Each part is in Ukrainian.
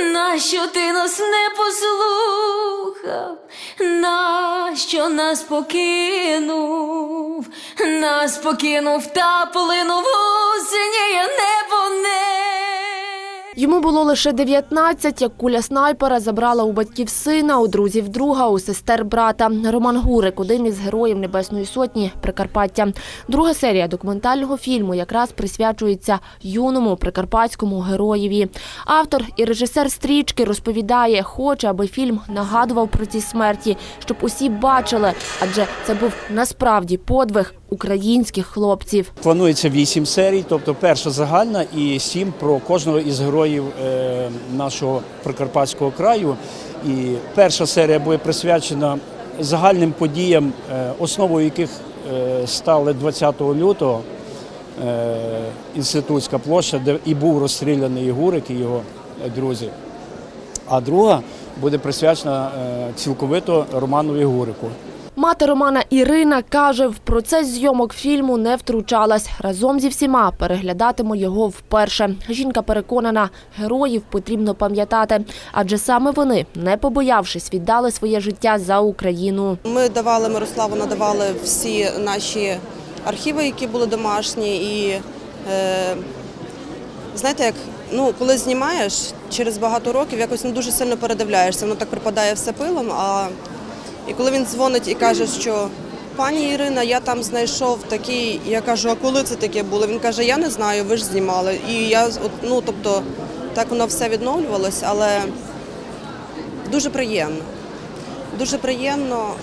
Нащо ти нас не послухав? Нащо нас покинув? Нас покинув та полинув Йому було лише 19, як куля снайпера забрала у батьків сина, у друзів друга, у сестер брата. Роман Гурик, один із героїв Небесної Сотні Прикарпаття. Друга серія документального фільму якраз присвячується юному прикарпатському героєві. Автор і режисер стрічки розповідає, хоче, аби фільм нагадував про ці смерті, щоб усі бачили, адже це був насправді подвиг українських хлопців. Планується вісім серій, тобто перша загальна і сім про кожного із героїв е, нашого Прикарпатського краю. І перша серія буде присвячена загальним подіям, е, основою яких е, стали 20 лютого інститутська площа, де і був розстріляний Гурик і його друзі. А друга буде присвячена цілковито Романові Гурику. Мати Романа Ірина каже, в процес зйомок фільму не втручалась. Разом зі всіма переглядатиме його вперше. Жінка переконана, героїв потрібно пам'ятати, адже саме вони, не побоявшись, віддали своє життя за Україну. Ми давали Мирославу, надавали всі наші архіви, які були домашні. І е, знаєте, як ну, коли знімаєш через багато років, якось не дуже сильно передивляєшся, воно так припадає все пилом. А і коли він дзвонить і каже, що пані Ірина, я там знайшов такий, я кажу, а коли це таке було? Він каже, я не знаю, ви ж знімали. І я ну, тобто, так воно все відновлювалось, але дуже приємно. Дуже приємно,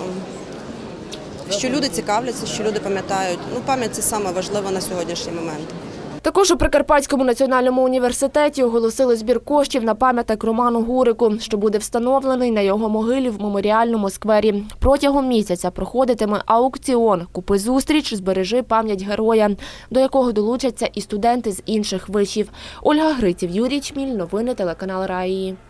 що люди цікавляться, що люди пам'ятають. Ну, пам'ять це саме важливе на сьогоднішній момент. Також у Прикарпатському національному університеті оголосили збір коштів на пам'яток Роману Гурику, що буде встановлений на його могилі в меморіальному сквері. Протягом місяця проходитиме аукціон Купи зустріч, збережи пам'ять героя, до якого долучаться і студенти з інших вишів. Ольга Гриців, Юрій Чміль, новини телеканал Раї.